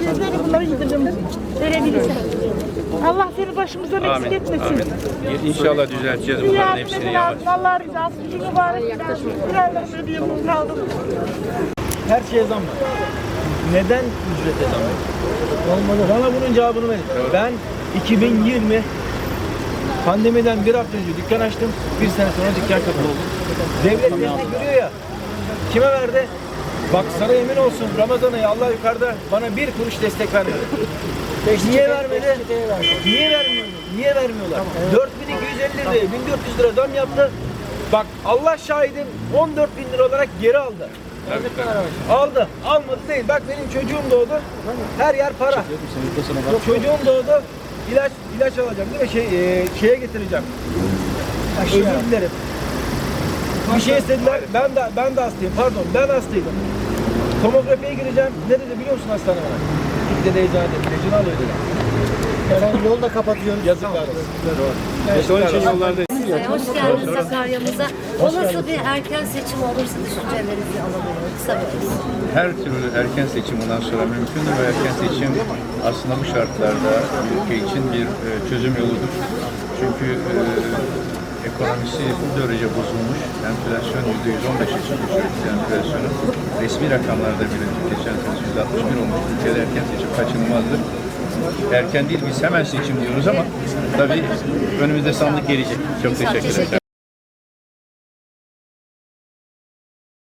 Bizleri bunları yıldırdım. Verebilirsin. Allah seni başımızdan eksik etmesin. Amin. İnşallah düzelteceğiz bunların hepsini yavaş. Allah rızası için mübarek. Bir aylık ödüyorum kaldım. Her şeye zam var. Neden ücrete zam var? Olmadı. Bana bunun cevabını verin. Ben 2020 pandemiden bir hafta önce dükkan açtım. Bir sene sonra dükkan kapalı oldu. Devlet destek veriyor ya. Kime verdi? Bak sana emin olsun Ramazan ayı Allah yukarıda bana bir kuruş destek vermedi. Niye vermedi? Niye vermiyor? Niye vermiyorlar? 4250 liraya 1400 lira zam yaptı. Bak Allah şahidim 14 bin lira olarak geri aldı. Aldı. Almadı değil. Bak benim çocuğum doğdu. Her yer para. Çocuğum doğdu. İlaç ilaç alacağım değil mi? Şey, e, şeye getireceğim. Özür dilerim. Bir şey istediler. Ben de ben de hastayım. Pardon, ben hastaydım. Tomografiye gireceğim. Ne dedi biliyor musun hastane bana? Git dedi eczane dedi. İlacını al dedi. Efendim yolu da kapatıyoruz. Yazıklar olsun. Evet, onun için yollarda Ee, Hoş geldiniz Sakarya'mıza. Olası bir erken seçim olursa düşüncelerinizi alalım. Kısa bir her türlü erken seçim bundan sonra mümkündür ve erken seçim aslında bu şartlarda ülke için bir e, çözüm yoludur. Çünkü e, ekonomisi bu derece bozulmuş. Enflasyon %115'e çıkmış ülke enflasyonu. Resmi rakamlarda bile geçen sene %61 olmuş. Ülkede erken seçim kaçınılmazdır. Erken değil biz hemen seçim diyoruz ama tabii önümüzde sandık gelecek. Çok teşekkür ederim.